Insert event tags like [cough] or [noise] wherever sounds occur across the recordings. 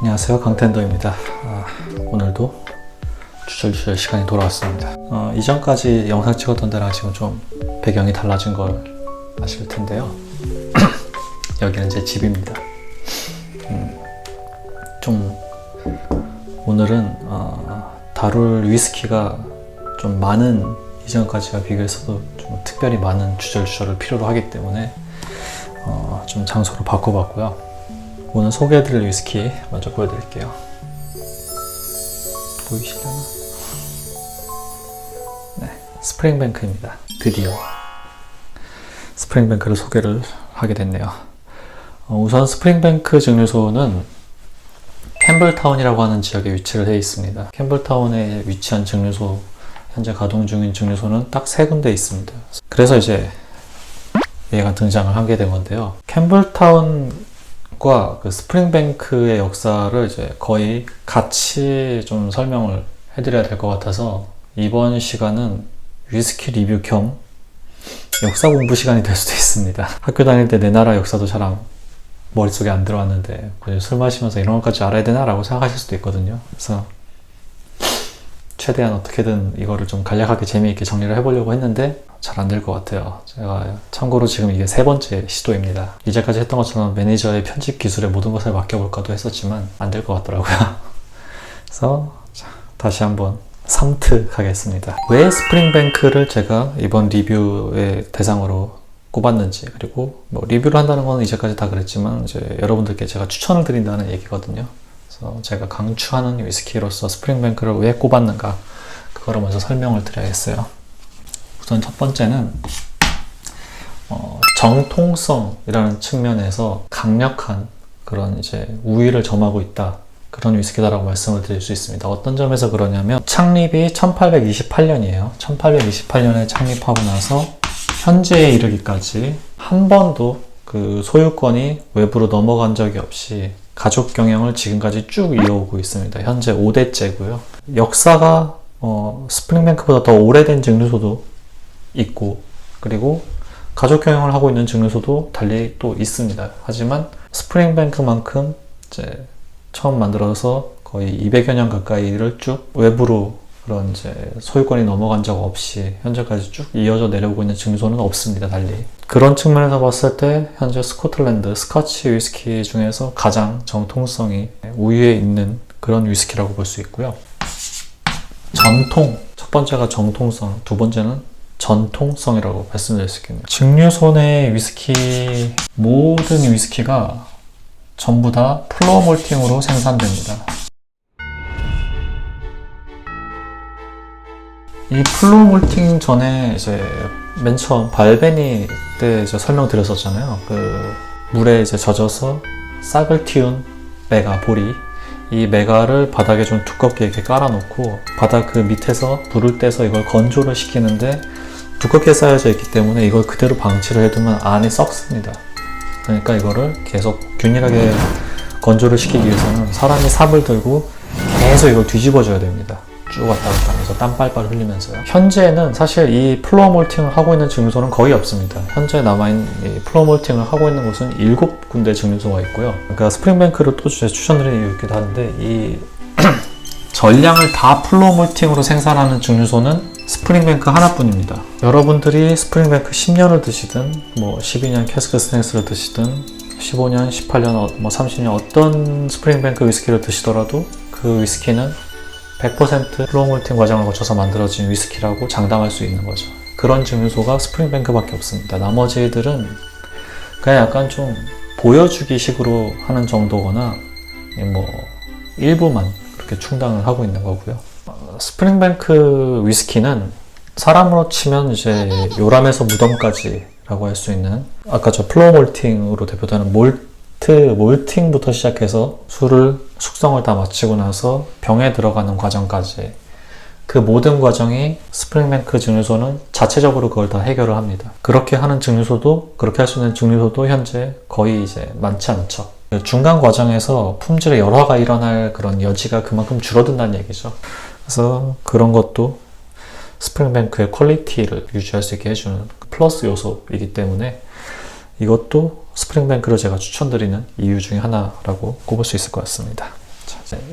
안녕하세요. 강텐더입니다. 아, 오늘도 주절주절 시간이 돌아왔습니다. 어, 이전까지 영상 찍었던 데랑 지금 좀 배경이 달라진 걸 아실 텐데요. [clears throat] 여기는 제 집입니다. 음, 좀 오늘은 어, 다룰 위스키가 좀 많은 이전까지와 비교해서도 좀 특별히 많은 주절주절을 필요로 하기 때문에 어, 좀 장소를 바꿔봤고요 오늘 소개해드릴 위스키 먼저 보여드릴게요. 보이시려나? 네, 스프링뱅크입니다. 드디어 스프링뱅크를 소개를 하게 됐네요. 어, 우선 스프링뱅크 증류소는 캠블타운이라고 하는 지역에 위치를 해 있습니다. 캠블타운에 위치한 증류소, 현재 가동 중인 증류소는 딱 세 군데 있습니다. 그래서 이제 얘가 등장을 하게 된 건데요. 캠블타운 과 그 스프링뱅크의 역사를 이제 거의 같이 좀 설명을 해드려야 될 것 같아서 이번 시간은 위스키 리뷰 겸 역사 공부 시간이 될 수도 있습니다. [laughs] 학교 다닐 때 내 나라 역사도 잘 안, 머릿속에 안 들어왔는데 굳이 술 마시면서 이런 것까지 알아야 되나라고 생각하실 수도 있거든요. 그래서 최대한 어떻게든 이거를 좀 간략하게 재미있게 정리를 해보려고 했는데 잘 안 될 것 같아요. 제가 참고로 지금 이게 세 번째 시도입니다. 이제까지 했던 것처럼 매니저의 편집 기술에 모든 것을 맡겨볼까도 했었지만 안 될 것 같더라고요. [laughs] 그래서 자, 다시 한번 3트 가겠습니다. 왜 스프링뱅크를 제가 이번 리뷰의 대상으로 꼽았는지 그리고 뭐 리뷰를 한다는 건 이제까지 다 그랬지만 이제 여러분들께 제가 추천을 드린다는 얘기거든요. 그래서 제가 강추하는 위스키로서 스프링뱅크를 왜 꼽았는가 그거를 먼저 설명을 드려야겠어요. 우선 첫 번째는 어, 정통성이라는 측면에서 강력한 그런 이제 우위를 점하고 있다. 그런 위스키다라고 말씀을 드릴 수 있습니다. 어떤 점에서 그러냐면 창립이 1828년이에요. 1828년에 창립하고 나서 현재에 이르기까지 한 번도 그 소유권이 외부로 넘어간 적이 없이 가족 경영을 지금까지 쭉 이어오고 있습니다. 현재 5대째고요. 역사가 어, 스프링뱅크보다 더 오래된 증류소도 있고 그리고 가족 경영을 하고 있는 증류소도 달리 또 있습니다. 하지만 스프링뱅크만큼 이제 처음 만들어서 거의 200여 년 가까이를 쭉 외부로 그런 이제 소유권이 넘어간 적 없이 현재까지 쭉 이어져 내려오고 있는 증류소는 없습니다. 달리 그런 측면에서 봤을 때 현재 스코틀랜드 스카치 위스키 중에서 가장 정통성이 우위에 있는 그런 위스키라고 볼 수 있고요. 전통 첫 번째가 정통성, 두 번째는 전통성이라고 말씀드릴 수 있겠네요. 증류소 내 위스키 모든 위스키가 전부 다 플로어 몰팅으로 생산됩니다. 이 플로어 몰팅 전에 이제 맨 처음 발베니 때 이제 설명드렸었잖아요. 그 물에 이제 젖어서 싹을 틔운 메가 보리 이 메가를 바닥에 좀 두껍게 이렇게 깔아놓고 바닥 그 밑에서 불을 떼서 이걸 건조를 시키는데 두껍게 쌓여져 있기 때문에 이걸 그대로 방치를 해두면 안이 썩습니다. 그러니까 이거를 계속 균일하게 건조를 시키기 위해서는 사람이 삽을 들고 계속 이걸 뒤집어줘야 됩니다. 쭉 왔다 갔다 하면서 땀 빨빨 흘리면서요. 현재는 사실 이 플로어 몰팅을 하고 있는 증류소는 거의 없습니다. 현재 남아있는 이 플로어 몰팅을 하고 있는 곳은 7군데 증류소가 있고요. 그러니까 스프링뱅크를 또 추천드리는 이유기도 하는데 이 [clears throat] 전량을 다 플로어 몰팅으로 생산하는 증류소는 스프링뱅크 하나뿐입니다. 여러분들이 스프링뱅크 10년을 드시든 뭐 12년 캐스크 스낵스를 드시든 15년, 18년, 어, 뭐 30년 어떤 스프링뱅크 위스키를 드시더라도 그 위스키는 100% 플로어 몰팅 과정을 거쳐서 만들어진 위스키라고 장담할 수 있는 거죠. 그런 증류소가 스프링뱅크밖에 없습니다. 나머지 애들은 그냥 약간 좀 보여주기 식으로 하는 정도거나 뭐 일부만 그렇게 충당을 하고 있는 거고요. 어, 스프링뱅크 위스키는 사람으로 치면 이제 요람에서 무덤까지라고 할 수 있는 아까 저 플로어 몰팅으로 대표되는 몰 트 몰팅부터 시작해서 술을 숙성을 다 마치고 나서 병에 들어가는 과정까지 그 모든 과정이 스프링뱅크 증류소는 자체적으로 그걸 다 해결을 합니다. 그렇게 하는 증류소도 그렇게 할 수 있는 증류소도 현재 거의 이제 많지 않죠. 그 중간 과정에서 품질의 열화가 일어날 그런 여지가 그만큼 줄어든다는 얘기죠. 그래서 그런 것도 스프링뱅크의 퀄리티를 유지할 수 있게 해주는 플러스 요소이기 때문에 이것도 스프링뱅크를 제가 추천드리는 이유 중에 하나라고 꼽을 수 있을 것 같습니다.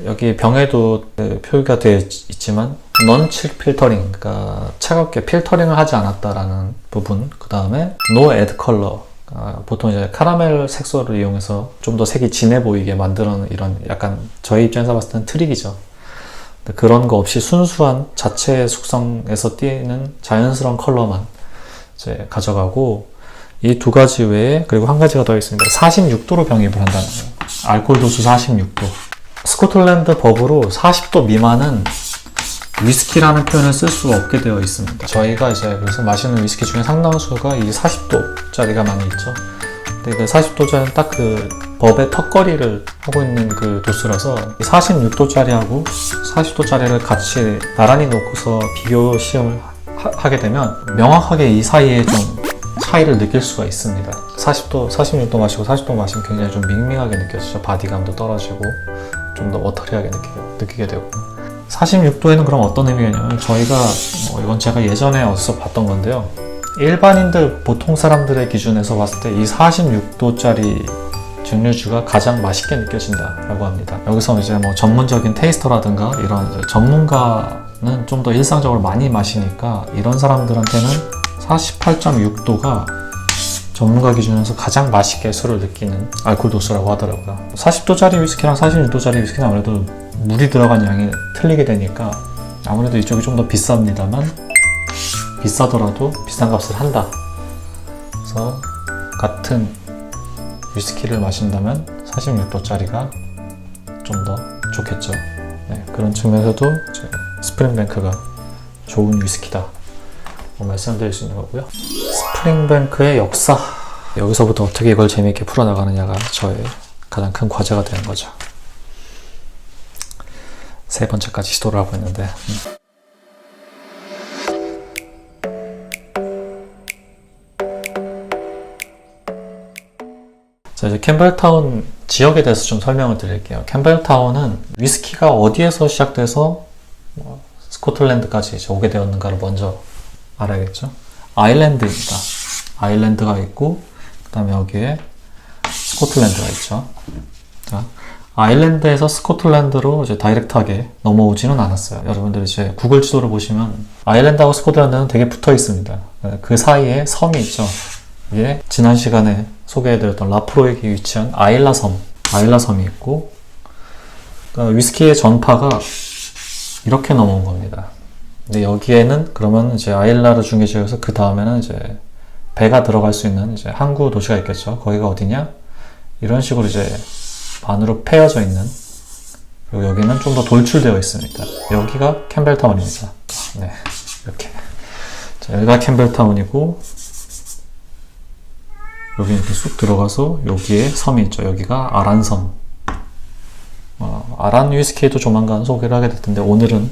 여기 병에도 그 표기가 되어 있- 있지만 non-chill 필터링, 그러니까 차갑게 필터링을 하지 않았다라는 부분, 그 다음에 no add color, 아, 보통 이제 카라멜 색소를 이용해서 좀 더 색이 진해 보이게 만드는 이런 약간 저희 입장에서 봤을 때는 트릭이죠. 그런 거 없이 순수한 자체 숙성에서 띄는 자연스러운 컬러만 이제 가져가고 이 두 가지 외에 그리고 한 가지가 더 있습니다. 46도로 병입을 한다는 거예요. 알코올 도수 46도. 스코틀랜드 법으로 40도 미만은 위스키라는 표현을 쓸 수 없게 되어 있습니다. 저희가 이제 그래서 마시는 위스키 중에 상당수가 이 40도짜리가 많이 있죠. 근데 그 40도짜리는 딱 그 법의 턱걸이를 하고 있는 그 도수라서 46도짜리하고 40도짜리를 같이 나란히 놓고서 비교 시험을 하, 게 되면 명확하게 이 사이에 좀 차이를 느낄 수가 있습니다. 40도, 46도 마시고 40도 마시면 굉장히 좀 밍밍하게 느껴지죠. 바디감도 떨어지고 좀 더 워터리하게 느끼게, 느끼게 되고 46도에는 그럼 어떤 의미냐면 저희가 뭐 이건 제가 예전에 어디서 봤던 건데요. 일반인들 보통 사람들의 기준에서 봤을 때 이 46도짜리 증류주가 가장 맛있게 느껴진다라고 합니다. 여기서 이제 뭐 전문적인 테이스터라든가 이런 전문가는 좀 더 일상적으로 많이 마시니까 이런 사람들한테는 48.6도가 전문가 기준에서 가장 맛있게 술을 느끼는 알코올 도수라고 하더라고요. 40도짜리 위스키랑 46도짜리 위스키는 아무래도 물이 들어간 양이 틀리게 되니까 아무래도 이쪽이 좀 더 비쌉니다만 비싸더라도 비싼 값을 한다. 그래서 같은 위스키를 마신다면 46도짜리가 좀 더 좋겠죠. 네, 그런 측면에서도 스프링뱅크가 좋은 위스키다. 뭐 말씀드릴 수 있는 거고요. 스프링뱅크의 역사. 여기서부터 어떻게 이걸 재미있게 풀어나가느냐가 저의 가장 큰 과제가 되는 거죠. 세 번째까지 시도를 하고 있는데. 음. 자, 이제 캠벨타운 지역에 대해서 좀 설명을 드릴게요. 캠벨타운은 위스키가 어디에서 시작돼서 뭐 스코틀랜드까지 오게 되었는가를 먼저 알아야겠죠. 아일랜드입니다. 아일랜드가 있고, 그 다음에 여기에 스코틀랜드가 있죠. 자, 아일랜드에서 스코틀랜드로 이제 다이렉트하게 넘어오지는 않았어요. 여러분들 이제 구글 지도를 보시면 아일랜드하고 스코틀랜드는 되게 붙어 있습니다. 그 사이에 섬이 있죠. 이게 지난 시간에 소개해드렸던 라프로에게 위치한 아일라 섬, 아일라 섬이 있고, 그러니까 위스키의 전파가 이렇게 넘어온 겁니다. 근데 여기에는 그러면 이제 아일라를 중계지어서 그 다음에는 이제 배가 들어갈 수 있는 이제 항구 도시가 있겠죠. 거기가 어디냐? 이런 식으로 이제 반으로 패여져 있는 그리고 여기는 좀 더 돌출되어 있습니다. 여기가 캠벨타운입니다. 네, 이렇게. 자, 여기가 캠벨타운이고 여기 이렇게 쑥 들어가서 여기에 섬이 있죠. 여기가 아란섬. 어, 아란 위스키도 조만간 소개를 하게 될 텐데 오늘은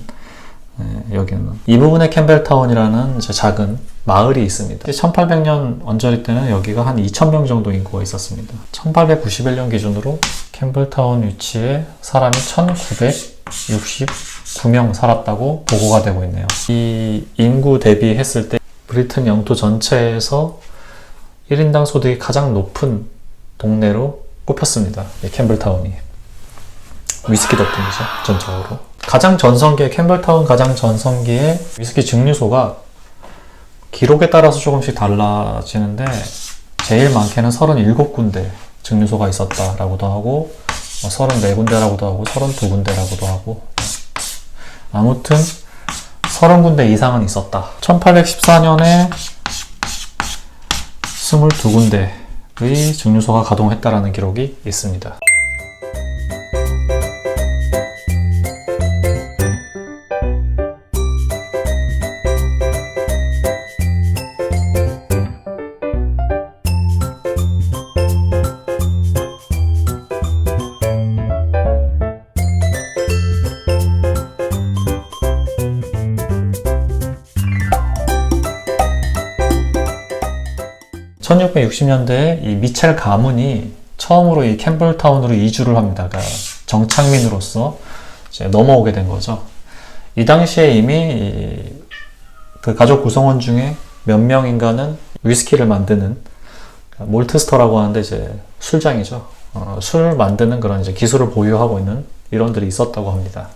네, 여기는 이 부분에 캠벨타운이라는 작은 마을이 있습니다. 1800년 언저리 때는 여기가 한 2000명 정도 인구가 있었습니다. 1891년 기준으로 캠벨타운 위치에 사람이 1969명 살았다고 보고가 되고 있네요. 이 인구 대비했을 때 브리튼 영토 전체에서 1인당 소득이 가장 높은 동네로 꼽혔습니다. 이 캠벨타운이. 위스키 덕분이죠, 전적으로. 가장 전성기의 캠벨타운 가장 전성기의 위스키 증류소가 기록에 따라서 조금씩 달라지는데 제일 많게는 37군데 증류소가 있었다라고도 하고 뭐 34군데라고도 하고 32군데라고도 하고 아무튼 30군데 이상은 있었다. 1814년에 22군데의 증류소가 가동했다라는 기록이 있습니다. (1660) 년대에 이 미첼 가문이 처음으로 이 캠벨타운으로 이주를 합니다. 그러니까 정착민으로서 넘어오게 된 거죠. 이 당시에 이미 이그 가족 구성원 중에 몇 명인가는 위스키를 만드는 몰트스터라고 하는데 이제 술장이죠. 어, 술 만드는 그런 이제 기술을 보유하고 있는 일원들이 있었다고 합니다.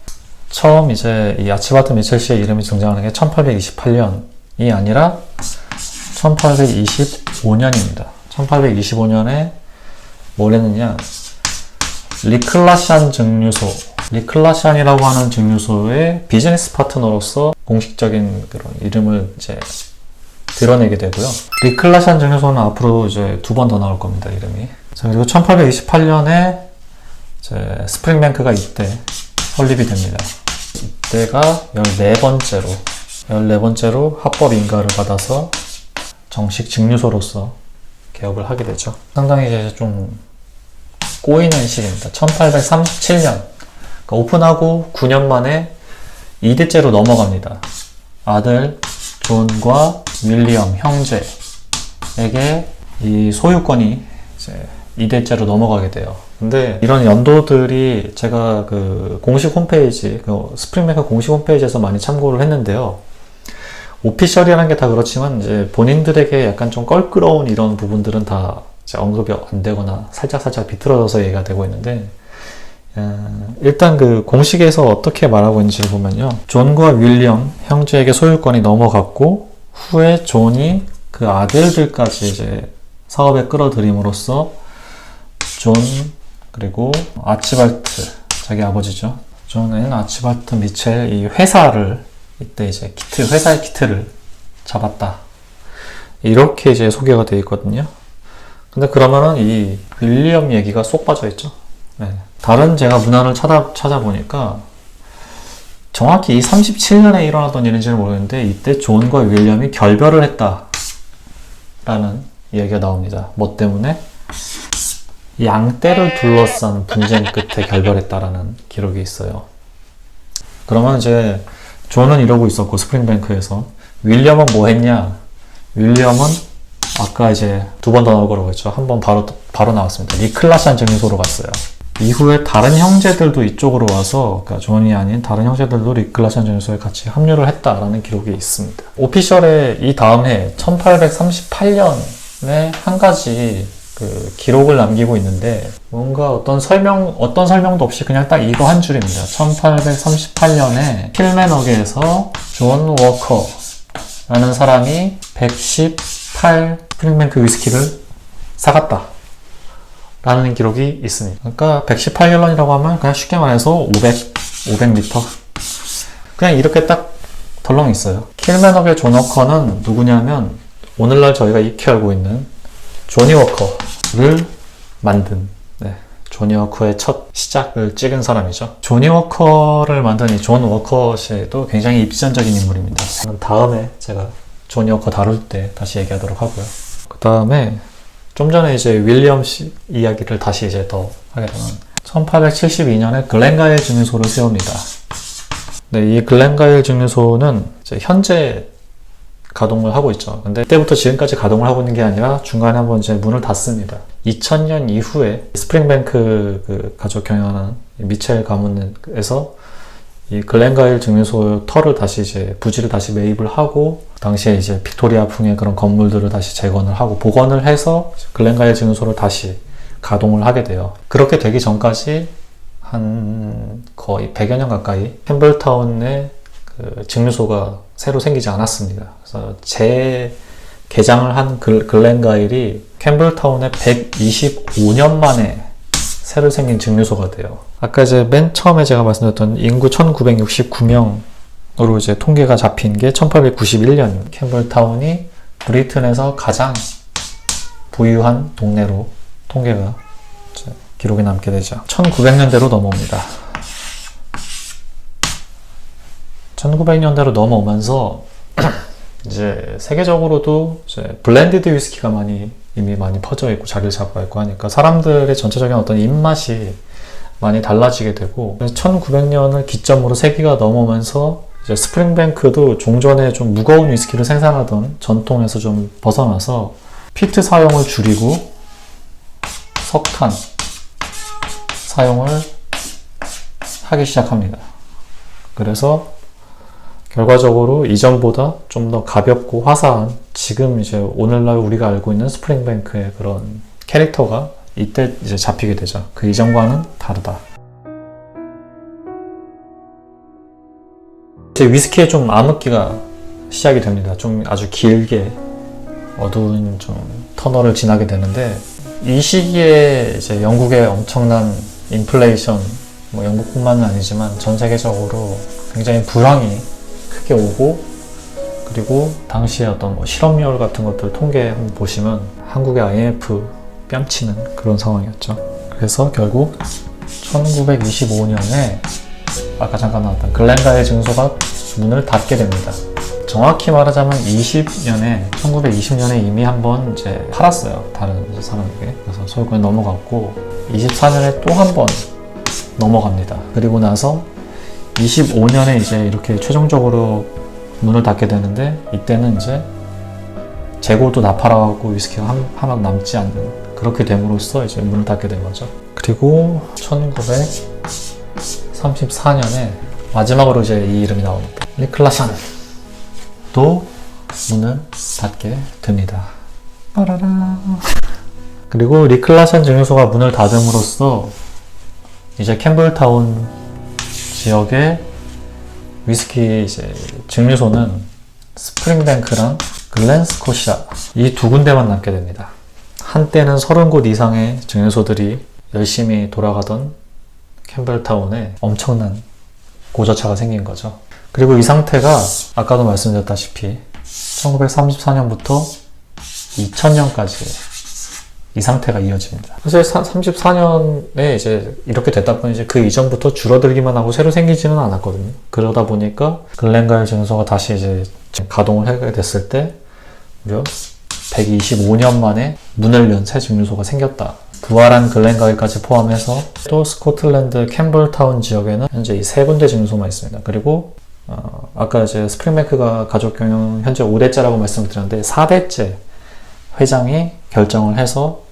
처음 이제 이 아치바트 미첼 씨의 이름이 등장하는 게 1828년이 아니라 1825년입니다. 1825년에 뭘 했느냐? 리클라샨 증류소, 리클라샨이라고 하는 증류소의 비즈니스 파트너로서 공식적인 그런 이름을 이제 드러내게 되고요. 리클라샨 증류소는 앞으로 이제 두 번 더 나올 겁니다, 이름이. 자, 그리고 1828년에 이제 스프링뱅크가 이때 설립이 됩니다. 이때가 14번째로, 14번째로 합법 인가를 받아서 정식 증류소로서 개업을 하게 되죠. 상당히 이제 좀 꼬이는 시기입니다. 1837년. 그러니까 오픈하고 9년 만에 2대째로 넘어갑니다. 아들 존과 윌리엄 형제에게 이 소유권이 이제 2대째로 넘어가게 돼요. 근데 이런 연도들이 제가 그 공식 홈페이지, 그 스프링메커 공식 홈페이지에서 많이 참고를 했는데요. 오피셜이라는 게 다 그렇지만 이제 본인들에게 약간 좀 껄끄러운 이런 부분들은 다 언급이 안 되거나 살짝 살짝 비틀어져서 얘기가 되고 있는데 어, 일단 그 공식에서 어떻게 말하고 있는지를 보면요. 존과 윌리엄 형제에게 소유권이 넘어갔고 후에 존이 그 아들들까지 이제 사업에 끌어들임으로써 존 그리고 아치발트 자기 아버지죠. 존은 아치발트 미첼 이 회사를 이때 이제 키트 회사의 키트를 잡았다. 이렇게 이제 소개가 되어 있거든요. 근데 그러면은 이 윌리엄 얘기가 쏙 빠져 있죠. 네. 다른 제가 문헌을 찾아 찾아보니까 정확히 이 37년에 일어났던 일인지는 모르겠는데 이때 존과 윌리엄이 결별을 했다라는 이야기가 나옵니다. 뭐 때문에? 양떼를 둘러싼 분쟁 끝에 결별했다라는 기록이 있어요. 그러면 이제 존은 이러고 있었고 스프링뱅크에서 윌리엄은 뭐 했냐? 윌리엄은 아까 이제 두 번 더 나올 거라고 했죠. 한 번 바로 바로 나왔습니다. 니클라산 증류소로 갔어요. 이후에 다른 형제들도 이쪽으로 와서 그러니까 존이 아닌 다른 형제들도 리클라산 증류소에 같이 합류를 했다라는 기록이 있습니다. 오피셜의 이 다음 해 1838년에 한 가지 그 기록을 남기고 있는데 뭔가 어떤 설명 어떤 설명도 없이 그냥 딱 이거 한 줄입니다. 1838년에 필맨어게에서 존 워커라는 사람이 118 프링맨크 위스키를 사갔다. 라는 기록이 있습니다. 그러니까 118갤런이라고 하면 그냥 쉽게 말해서 500, 500리터. 그냥 이렇게 딱 덜렁 있어요. 킬맨업의 존 워커는 누구냐면 오늘날 저희가 익히 알고 있는 조니 워커를 만든 네, 조니 워커의 첫 시작을 찍은 사람이죠. 조니 워커를 만든 이 존 워커 씨도 굉장히 입지전적인 인물입니다. 다음에 제가 조니 워커 다룰 때 다시 얘기하도록 하고요. 그 다음에 좀 전에 이제 윌리엄 씨 이야기를 다시 이제 더 하게 되면 1872년에 글렌가일 증류소를 세웁니다. 네, 이 글렌가일 증류소는 현재 가동을 하고 있죠. 근데 그때부터 지금까지 가동을 하고 있는 게 아니라 중간에 한번 이제 문을 닫습니다. 2000년 이후에 스프링뱅크 그 가족 경영하는 미첼 가문에서 이 글렌가일 증류소 터를 다시 이제 부지를 다시 매입을 하고 당시에 이제 빅토리아풍의 그런 건물들을 다시 재건을 하고 복원을 해서 글렌가일 증류소를 다시 가동을 하게 돼요. 그렇게 되기 전까지 한 거의 100여 년 가까이 캠블타운의 그 증류소가 새로 생기지 않았습니다. 그래서 재 개장을 한 글, 글렌가일이 캠블타운에 125년 만에 새로 생긴 증류소가 돼요. 아까 이제 맨 처음에 제가 말씀드렸던 인구 1969명으로 이제 통계가 잡힌 게 1891년 캠블타운이 브리튼에서 가장 부유한 동네로 통계가 기록이 남게 되죠. 1900년대로 넘어옵니다. 1900년대로 넘어오면서 [clears throat] 이제 세계적으로도 이제 블렌디드 위스키가 많이 이미 많이 퍼져 있고 자리를 잡아 있고 하니까 사람들의 전체적인 어떤 입맛이 많이 달라지게 되고 1900년을 기점으로 세기가 넘어오면서 이제 스프링뱅크도 종전에 좀 무거운 위스키를 생산하던 전통에서 좀 벗어나서 피트 사용을 줄이고 석탄 사용을 하기 시작합니다. 그래서 결과적으로 이전보다 좀 더 가볍고 화사한 지금 이제 오늘날 우리가 알고 있는 스프링뱅크의 그런 캐릭터가 이때 이제 잡히게 되죠. 그 이전과는 다르다. 이제 위스키의 좀 암흑기가 시작이 됩니다. 좀 아주 길게 어두운 좀 터널을 지나게 되는데 이 시기에 이제 영국의 엄청난 인플레이션, 뭐 영국뿐만은 아니지만 전 세계적으로 굉장히 불황이 크게 오고 그리고 당시에 어떤 뭐 실업률 같은 것들 통계 한번 보시면 한국의 IMF 뺨치는 그런 상황이었죠. 그래서 결국 1925년에 아까 잠깐 나왔던 글렌가의 증소가 문을 닫게 됩니다. 정확히 말하자면 20년에 1920년에 이미 한번 이제 팔았어요 다른 사람에게 그래서 소유권이 넘어갔고 24년에 또 한 번 넘어갑니다 그리고 나서 25년에 이제 이렇게 최종적으로 문을 닫게 되는데 이때는 이제 재고도 다 팔아가고 위스키가 한, 하나 남지 않는 그렇게 됨으로써 이제 문을 닫게 된 거죠 그리고 1934년에 마지막으로 이제 이 이름이 나옵니다 리클라산 또 문을 닫게 됩니다. 빠라라. 그리고 리클라산 증류소가 문을 닫음으로써 이제 캠블타운 지역의 위스키 이제 증류소는 스프링뱅크랑 글렌스코시아 이 두 군데만 남게 됩니다. 한때는 30곳 이상의 증류소들이 열심히 돌아가던 캠벨타운에 엄청난 고저차가 생긴 거죠. 그리고 이 상태가 아까도 말씀드렸다시피 1934년부터 2000년까지 이 상태가 이어집니다. 사실 34년에 이제 이렇게 됐다 보니 이제 그 이전부터 줄어들기만 하고 새로 생기지는 않았거든요. 그러다 보니까 글렌가일 증소가 다시 이제 가동을 하게 됐을 때 무려 125년 만에 문을 연 새 증류소가 생겼다. 부활한 글렌가일까지 포함해서 또 스코틀랜드 캠블타운 지역에는 현재 이 세 군데 증류소만 있습니다. 그리고 어, 아까 이제 스프링뱅크가 가족 경영 현재 5대째라고 말씀드렸는데 4대째 회장이 결정을 해서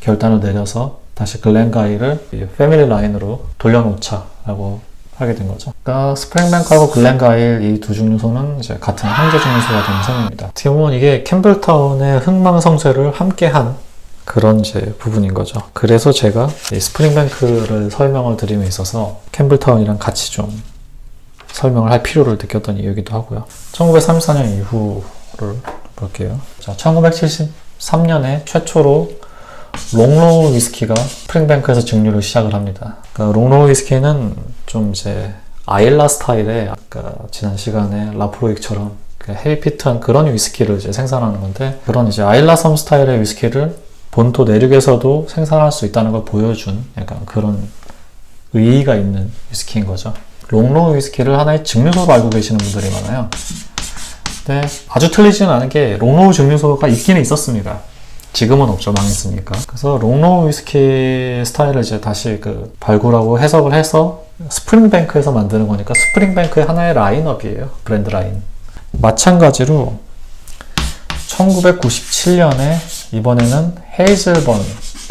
결단을 내려서 다시 글렌가이를 패밀리 라인으로 돌려놓자라고 하게 된 거죠. 그러니까 스프링뱅크하고 글렌가일 이두 증류소는 이제 같은 형제 증류소가 되는 셈입니다. 어떻게 보면 이게 캠블타운의 흥망성쇠를 함께한 그런 이제 부분인 거죠. 그래서 제가 이 스프링뱅크를 설명을 드림에 있어서 캠블타운이랑 같이 좀 설명을 할 필요를 느꼈던 이유기도 하고요. 1934년 이후를 볼게요. 자, 1973년에 최초로 롱로우 위스키가 스프링뱅크에서 증류를 시작을 합니다. 그러니까 롱로우 위스키는 좀 이제 아일라 스타일의 아까 지난 시간에 라프로익처럼 헤이피트한 그런 위스키를 이제 생산하는 건데 그런 이제 아일라 섬 스타일의 위스키를 본토 내륙에서도 생산할 수 있다는 걸 보여준 약간 그런 의의가 있는 위스키인 거죠. 롱로우 위스키를 하나의 증류소로 알고 계시는 분들이 많아요. 근데 아주 틀리지는 않은 게 롱로우 증류소가 있기는 있었습니다. 지금은 없죠. 망했으니까. 그래서 롱로우 위스키 스타일을 이제 다시 그 발굴하고 해석을 해서 스프링뱅크에서 만드는 거니까 스프링뱅크의 하나의 라인업이에요. 브랜드 라인. 마찬가지로 1997년에 이번에는 헤이즐번,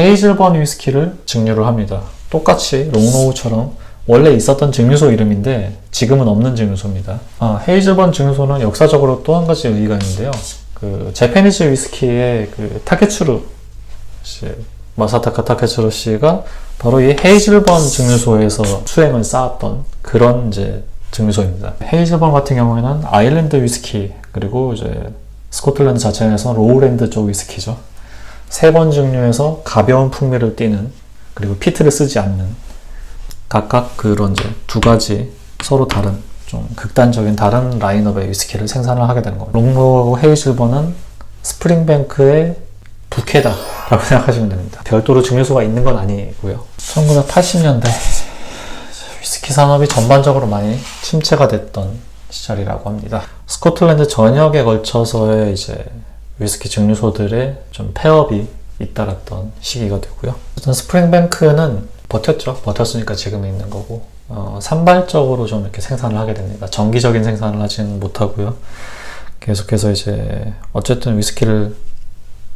헤이즐번 위스키를 증류를 합니다. 똑같이 롱로우처럼 원래 있었던 증류소 이름인데 지금은 없는 증류소입니다. 아, 헤이즐번 증류소는 역사적으로 또 한 가지 의의가 있는데요. 그 제페니즈 위스키의 그 타케츠루 씨, 마사타카 타케츠루 씨가 바로 이 헤이즐번 증류소에서 수행을 쌓았던 그런 이제 증류소입니다. 헤이즐번 같은 경우에는 아일랜드 위스키 그리고 이제 스코틀랜드 자체에서 로우랜드 쪽 위스키죠. 세 번 증류해서 가벼운 풍미를 띠는 그리고 피트를 쓰지 않는 각각 그런 이제 두 가지 서로 다른 좀 극단적인 다른 라인업의 위스키를 생산을 하게 되는 거예요. 롱로하고 헤이즐번은 스프링뱅크의 부캐다 라고 [laughs] 생각하시면 됩니다. 별도로 증류소가 있는 건 아니고요. 1980년대 위스키 산업이 전반적으로 많이 침체가 됐던 시절이라고 합니다. 스코틀랜드 전역에 걸쳐서의 이제 위스키 증류소들의 좀 폐업이 잇따랐던 시기가 되고요. 어떤 스프링뱅크는 버텼죠. 버텼으니까 지금 있는 거고 어, 산발적으로 좀 이렇게 생산을 하게 됩니다. 정기적인 생산을 하지는 못하고요. 계속해서 이제 어쨌든 위스키를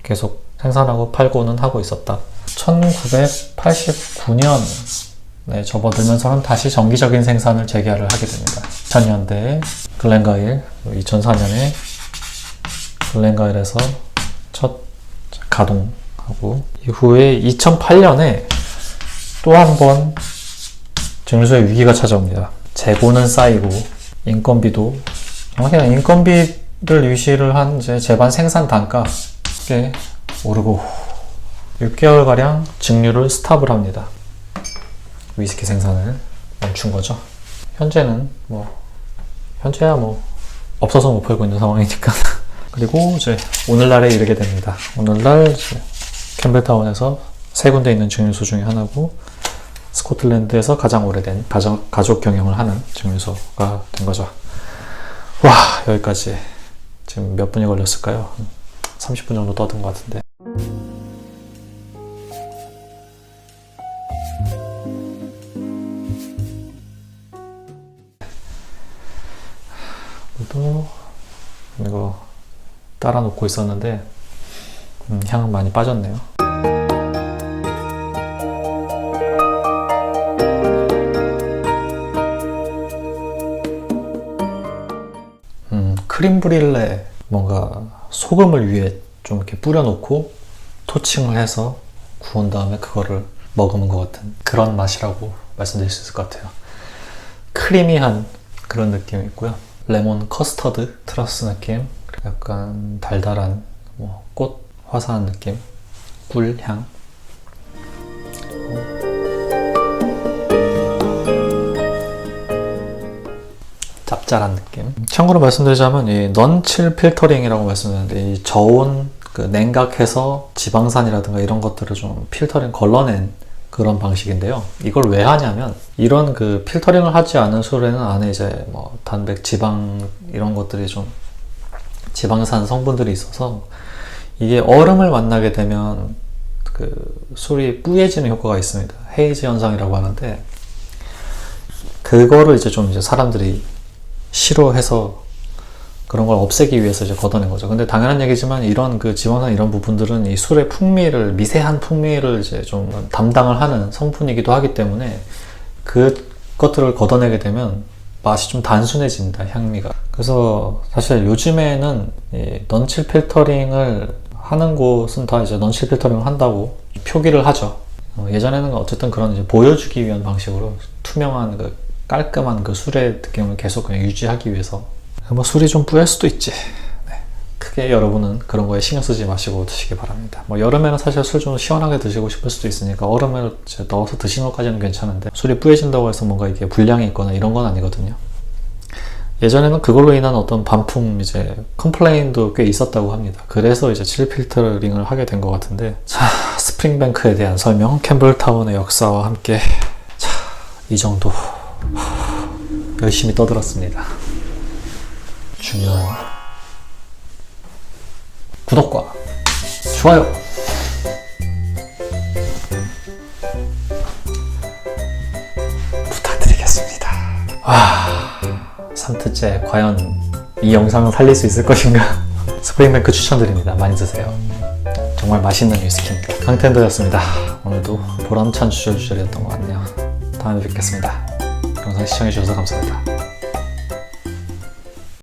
계속 생산하고 팔고는 하고 있었다. 1989년에 접어들면서는 다시 정기적인 생산을 재개를 하게 됩니다. 2000년대에 글렌가일 2004년에 글렌가일에서 첫 가동하고 이후에 2008년에 또 한 번 증류소의 위기가 찾아옵니다. 재고는 쌓이고 인건비도 는 인건비를 유시를 한 이제 제반 생산 단가 꽤 오르고 6개월 가량 증류를 스탑을 합니다. 위스키 생산을 멈춘 거죠. 현재는 뭐 현재야 뭐 없어서 못 팔고 있는 상황이니까. [laughs] 그리고 이제 오늘날에 이르게 됩니다. 오늘날 캠벨타운에서 세 군데 있는 증류소 중에 하나고 스코틀랜드에서 가장 오래된 가정, 가족 경영을 하는 증류소가 된 거죠. 와 여기까지 지금 몇 분이 걸렸을까요? 한 30분 정도 떠든 것 같은데. 또 이거 따라 놓고 있었는데 음, 향은 많이 빠졌네요. 크림 브릴레 뭔가 소금을 위에 좀 이렇게 뿌려놓고 토칭을 해서 구운 다음에 그거를 먹으면 것 같은 그런 맛이라고 말씀드릴 수 있을 것 같아요. 크리미한 그런 느낌이 있고요. 레몬 커스터드 트러스 느낌, 약간 달달한 뭐 꽃 화사한 느낌, 꿀향. 짭짤한 느낌. 참고로 말씀드리자면 이 넌칠 필터링이라고 말씀드렸는데 이 저온 그 냉각해서 지방산이라든가 이런 것들을 좀 필터링 걸러낸 그런 방식인데요. 이걸 왜 하냐면 이런 그 필터링을 하지 않은 술에는 안에 이제 뭐 단백, 지방 이런 것들이 좀 지방산 성분들이 있어서 이게 얼음을 만나게 되면 그 술이 뿌얘지는 효과가 있습니다. 헤이즈 현상이라고 하는데 그거를 이제 좀 이제 사람들이 싫어해서 그런 걸 없애기 위해서 이제 걷어낸 거죠. 근데 당연한 얘기지만 이런 그 지방산 이런 부분들은 이 술의 풍미를 미세한 풍미를 이제 좀 담당을 하는 성분이기도 하기 때문에 그 것들을 걷어내게 되면 맛이 좀 단순해진다 향미가. 그래서 사실 요즘에는 이 넌칠 필터링을 하는 곳은 다 이제 넌칠 필터링을 한다고 표기를 하죠. 어, 예전에는 어쨌든 그런 이제 보여주기 위한 방식으로 투명한 그 깔끔한 그 술의 느낌을 계속 그냥 유지하기 위해서 뭐 술이 좀 뿌일 수도 있지. 네. 크게 여러분은 그런 거에 신경 쓰지 마시고 드시기 바랍니다. 뭐 여름에는 사실 술 좀 시원하게 드시고 싶을 수도 있으니까 이제 넣어서 드시는 것까지는 괜찮은데 술이 뿌얘진다고 해서 뭔가 이게 불량이 있거나 이런 건 아니거든요. 예전에는 그걸로 인한 어떤 반품 이제 컴플레인도 꽤 있었다고 합니다. 그래서 이제 칠 필터링을 하게 된 것 같은데 자 스프링뱅크에 대한 설명 캠블타운의 역사와 함께 자 이 정도 열심히 떠들었습니다. 중요한 구독과 좋아요 부탁드리겠습니다. 와, 3트째 과연 이 영상을 살릴 수 있을 것인가? [laughs] 스프링뱅크 추천드립니다. 많이 드세요. 정말 맛있는 위스키입니다. 강텐더였습니다. 오늘도 보람찬 주절주절이었던 것 같네요. 다음에 뵙겠습니다. 영상 시청해주셔서 감사합니다.